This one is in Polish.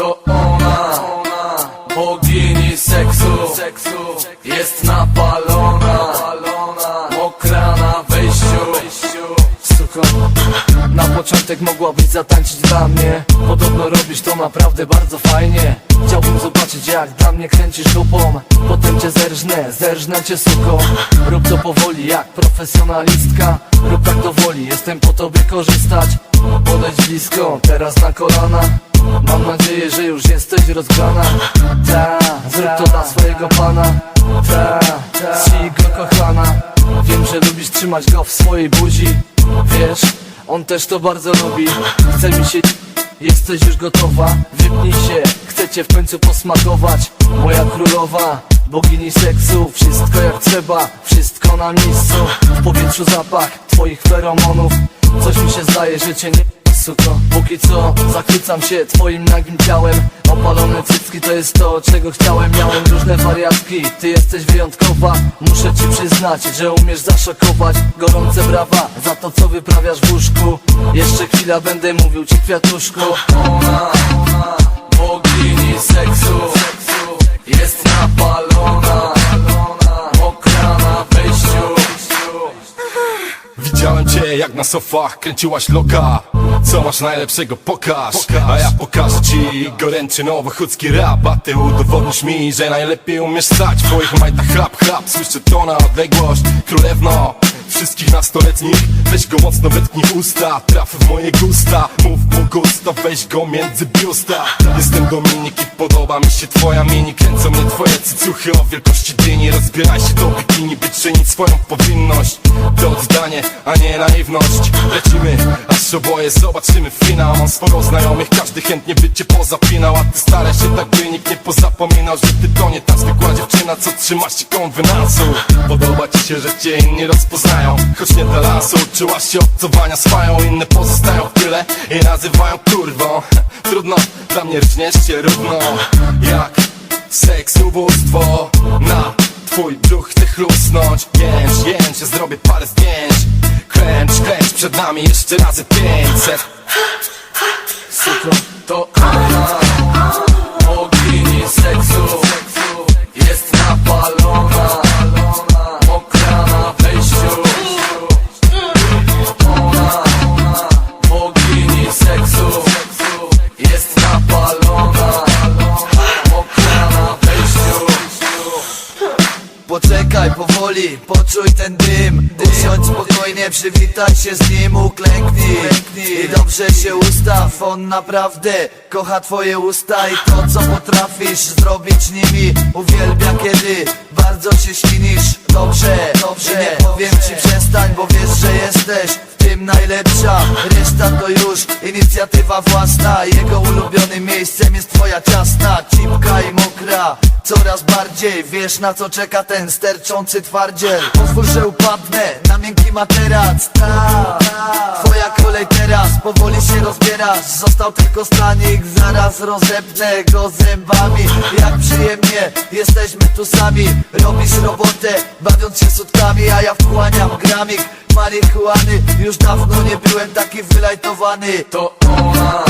To ona, bogini seksu, jest napalona, mokra na wejściu. Suko, na początek mogłabyś zatańczyć dla mnie. Podobno robisz to naprawdę bardzo fajnie. Chciałbym zobaczyć jak dla mnie kręcisz dupą Potem cię zerżnę, zerżnę cię suko. Rób to powoli jak profesjonalistka. Rób tak do woli, jestem po tobie korzystać Podejdź blisko, teraz na kolana. Mam nadzieję, że już jesteś rozgrana Ta, zrób to dla swojego pana. Ta, si go kochana. Wiem, że lubisz trzymać go w swojej buzi. Wiesz, on też to bardzo lubi. Chce mi się... Jesteś już gotowa? Wypnij się, chcę cię w końcu posmakować. Moja królowa, bogini seksu. Wszystko jak trzeba, wszystko na miejscu. W powietrzu zapach twoich feromonów. Coś mi się zdaje, że cię nie... Suko, póki co zachwycam się twoim nagim ciałem. Opalone cycki to jest to, czego chciałem. Miałem różne wariatki, ty jesteś wyjątkowa. Muszę ci przyznać, że umiesz zaszokować Gorące brawa za to, co wyprawiasz w łóżku. Jeszcze chwila będę mówił ci kwiatuszku. Ona, bogini seksu. Jest napalona, Widziałem cię jak na sofach kręciłaś loka Co masz najlepszego? Pokaż. A ja pokażę ci goręczy nowochódzki rap. A ty udowodnisz mi, że najlepiej umiesz stać W twoich majtach. Chlap chlap Słyszę to na odległość. Królewno Wszystkich nastoletnich. Weź go mocno wetknij usta. Traf w moje gusta. Mów mu gusta Weź go między biusta. Jestem Dominik i podoba mi się twoja mini. Kręcą mnie twoje cycuchy o wielkości dyni. Rozbieraj się do bikini By czynić swoją powinność. To oddanie, a nie naiwność Lecimy, aż oboje zobaczymy finał. Mam sporo znajomych, każdy chętnie by cię pozapinał A ty staraj się tak by nikt nie pozapominał Że ty to nie ta zwykła dziewczyna, co trzymasz się konwenansu Podoba ci się, że cię inni rozpoznają Choć nie dla lasu, uczyłaś się obcowania swoją Inne pozostają w tyle i nazywają kurwą. Trudno, dla mnie rżniesz się równo Jak seks, ubóstwo Na twój brzuch chcę chlusnąć. Jęcz, jęcz, ja zrobię parę zdjęć. Kręć, kręć, przed nami jeszcze razy pięćset. Suko, to ona poczuj ten dym. Usiądź spokojnie, przywitaj się z nim, uklęknij. I dobrze się ustaw, on naprawdę kocha twoje usta. I to co potrafisz zrobić nimi Uwielbia kiedy bardzo się ślinisz. Dobrze, dobrze, nie powiem ci przestań, bo wiesz, że jesteś w tym najlepsza. Reszta to już inicjatywa własna. Jego ulubionym miejscem jest twoja ciasna Cipka i mokra Coraz bardziej wiesz na co czeka ten sterczący twardziel. Pozwól, że upadnę na miękki materac. Ta, twoja kolej teraz powoli się rozbierasz. Został tylko stanik, zaraz rozepnę go zębami. Jak przyjemnie, jesteśmy tu sami. Robisz robotę, bawiąc się sutkami A ja wchłaniam gramik. Marihuany Już dawno nie byłem taki wylajtowany. To ona